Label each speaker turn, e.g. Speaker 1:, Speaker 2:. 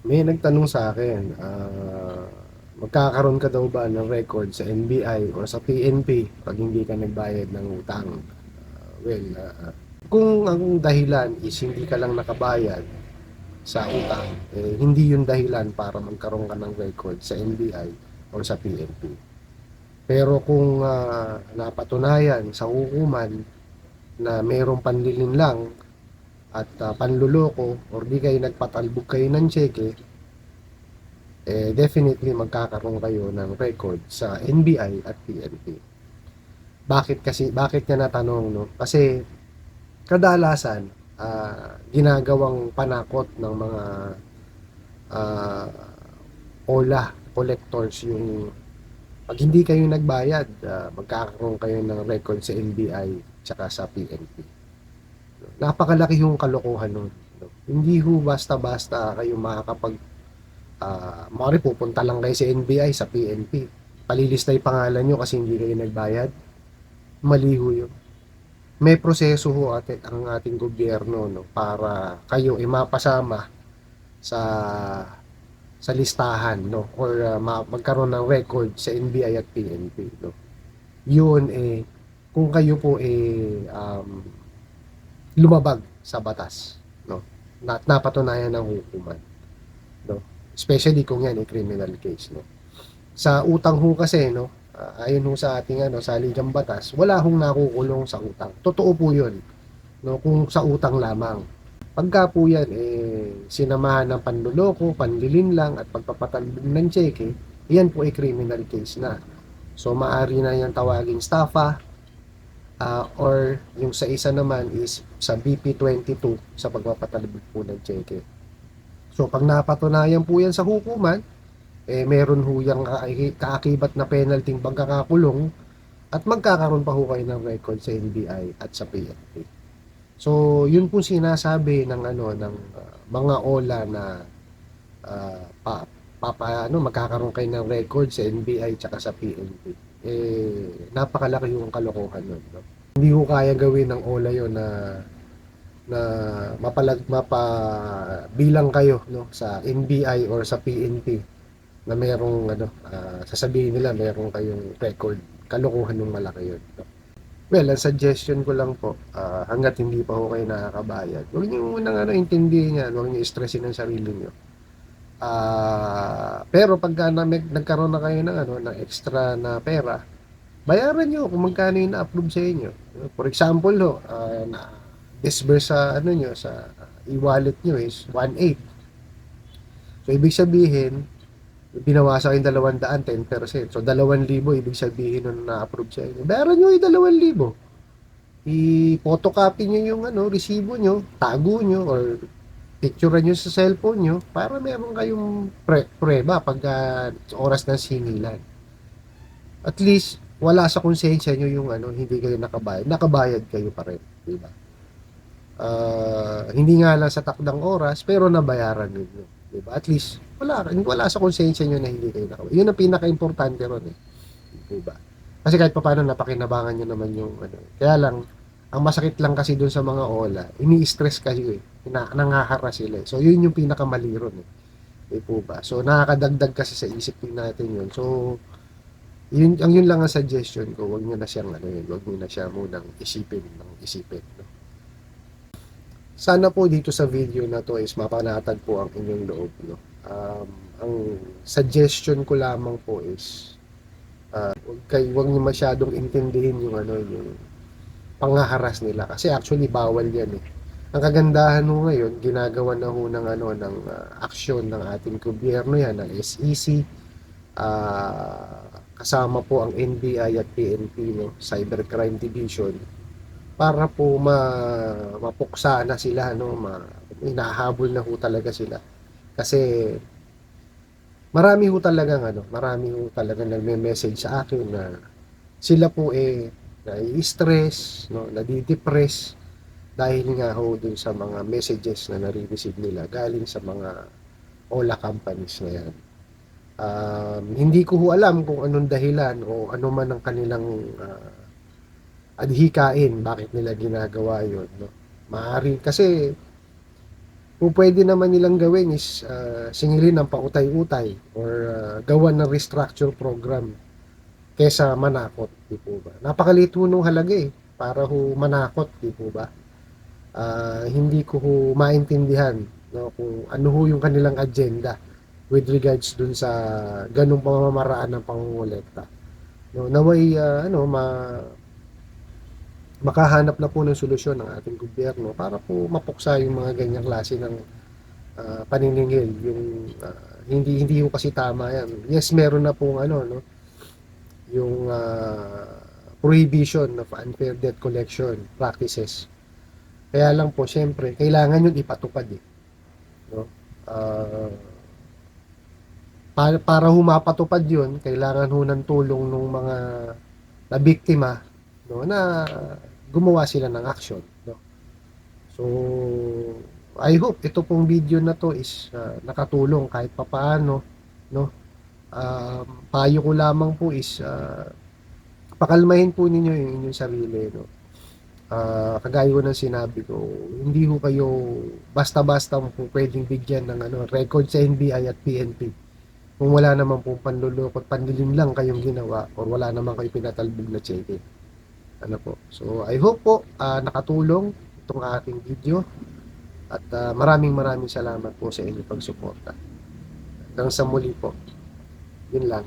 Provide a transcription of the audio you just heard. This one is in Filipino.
Speaker 1: May nagtanong sa akin, ah, magkakaroon ka daw ba ng record sa NBI or sa PNP pag hindi ka nagbayad ng utang? Ah, well, ah, kung ang dahilan is hindi ka lang nakabayad sa utang, eh, hindi yun dahilan para magkaroon ka ng record sa NBI or sa PNP. Pero kung ah, napatunayan sa hukuman na mayroong panlilin lang at ah, panluloko or di kayo nagpatalbog kayo ng cheque, eh definitely magkakaroon kayo ng record sa NBI at PNP. Bakit kasi bakit niya natanong no? Kasi kadalasan ah, ginagawang panakot ng mga ah, OLA collectors yung pag hindi kayo nagbayad, ah, magkakaroon kayo ng record sa NBI tsaka sa PNP napakalaki yung kalokohan nun. Hindi ho basta-basta kayo makakapag uh, maaari pupunta lang kayo sa NBI, sa PNP. Palilista yung pangalan nyo kasi hindi kayo nagbayad. Mali ho yun. May proseso ho atin, ang ating gobyerno no, para kayo ay mapasama sa sa listahan no or uh, ma- magkaroon ng record sa NBI at PNP no. Yun eh kung kayo po eh um, lumabag sa batas no? Na napatunayan ng hukuman no? Especially kung yan ay criminal case no? Sa utang ho kasi no? Uh, ayon ho sa ating ano sa ligang batas wala hong nakukulong sa utang. Totoo po yun no? Kung sa utang lamang. Pagka po yan eh sinamahan ng panluloko panlilin lang at pagpapatalbog ng cheque yan po ay criminal case na. So maari na yan tawaging staffa uh, or yung sa isa naman is sa BP22 sa pagpapatalbog po ng cheque. So pag napatunayan po yan sa hukuman, eh meron ho yung kaakibat na penalty pagkakakulong at magkakaroon pa ho kayo ng record sa NBI at sa PNP. So yun po sinasabi ng ano ng uh, mga ola na uh, pa, papa ano magkakaroon kayo ng record sa NBI at sa PNP eh napakalaki yung kalokohan nun. No? Hindi ko kaya gawin ng OLA yon na na mapalag mapa bilang kayo no sa NBI or sa PNP na mayroong ano uh, sasabihin nila mayroong kayong record kalokohan ng malaki yun no? well ang suggestion ko lang po uh, hanggat hindi pa ho kayo nakakabayad huwag niyo munang ano intindihin yan huwag niyo stressin ang sarili niyo Ah, pero pagka na, nagkaroon na kayo ng ano, ng extra na pera, bayaran niyo kung magkano yung na-approve sa inyo. For example, ho, uh, na disburse sa ano niyo sa e-wallet niyo is 1.8. So ibig sabihin, binawasan yung 200, 10%. So 2,000 ibig sabihin nung na-approve sa inyo. Bayaran niyo yung 2,000. I-photocopy niyo yung ano, resibo niyo, tago niyo or picture nyo sa cellphone nyo para meron kayong pre preba pag uh, oras ng singilan. At least, wala sa konsensya nyo yung ano, hindi kayo nakabayad. Nakabayad kayo pa rin. Diba? Uh, hindi nga lang sa takdang oras, pero nabayaran ninyo. Diba? At least, wala, wala sa konsensya nyo na hindi kayo nakabayad. Yun ang pinaka-importante ron eh. Diba? Kasi kahit pa paano napakinabangan nyo naman yung ano. Kaya lang, ang masakit lang kasi doon sa mga ola, ini-stress kayo eh. Ina nangahara sila eh. So, yun yung pinakamali ron eh. Eh po ba? So, nakakadagdag kasi sa isip natin yun. So, yun, ang yun lang ang suggestion ko. Huwag nyo na siyang ano yun. Huwag nyo na siya munang isipin ng isipin. No? Sana po dito sa video na to is mapanatag po ang inyong loob. No? Um, ang suggestion ko lamang po is uh, huwag, kayo, huwag nyo masyadong intindihin yung ano yung panghaharas nila kasi actually bawal yan eh. Ang kagandahan ho ngayon, ginagawa na ho ng ano ng uh, aksyon ng ating gobyerno yan ng SEC uh, ah, kasama po ang NBI at PNP no, Cybercrime Division para po ma mapuksa na sila no, ma, inahabol na ho talaga sila. Kasi marami ho talagang ano, marami ho talaga nagme-message sa akin na sila po eh nai-stress, no, nadi-depress dahil nga ho dun sa mga messages na nare-receive nila galing sa mga OLA companies na yan. Um, hindi ko ho alam kung anong dahilan o ano man ang kanilang uh, adhikain bakit nila ginagawa yon no? Maari kasi kung pwede naman nilang gawin is ah, singilin ng pautay-utay or ah, gawan ng restructure program kesa manakot, di po ba? Napakalito nung halaga eh, para ho manakot, di po ba? Ah, hindi ko ho maintindihan no, kung ano ho yung kanilang agenda with regards dun sa ganung pamamaraan ng pangungulekta. No, naway ah, ano ma makahanap na po ng solusyon ng ating gobyerno para po mapuksa yung mga ganyang klase ng ah, paniningil yung ah, hindi hindi po kasi tama yan. Yes meron na pong ano no yung ah, prohibition of unfair debt collection practices. Kaya lang po syempre kailangan yun ipatupad eh. No? Ah, para, para humapatupad yun kailangan ho ng tulong ng mga na biktima no na gumawa sila ng action no. So I hope ito pong video na to is ah, nakatulong kahit papaano no. Um, payo ko lamang po is ah, pakalmahin po ninyo yung inyong sarili no. Ah, kagaya ko ng sinabi ko hindi ho kayo basta-basta po pwedeng bigyan ng ano record sa NBI at PNP kung wala naman po panluloko at pandilim lang kayong ginawa or wala naman kayo pinatalbog na cheque ano po. So, I hope po ah, nakatulong itong ating video at ah, maraming maraming salamat po sa inyong pagsuporta. Hanggang sa muli po. Yun lang.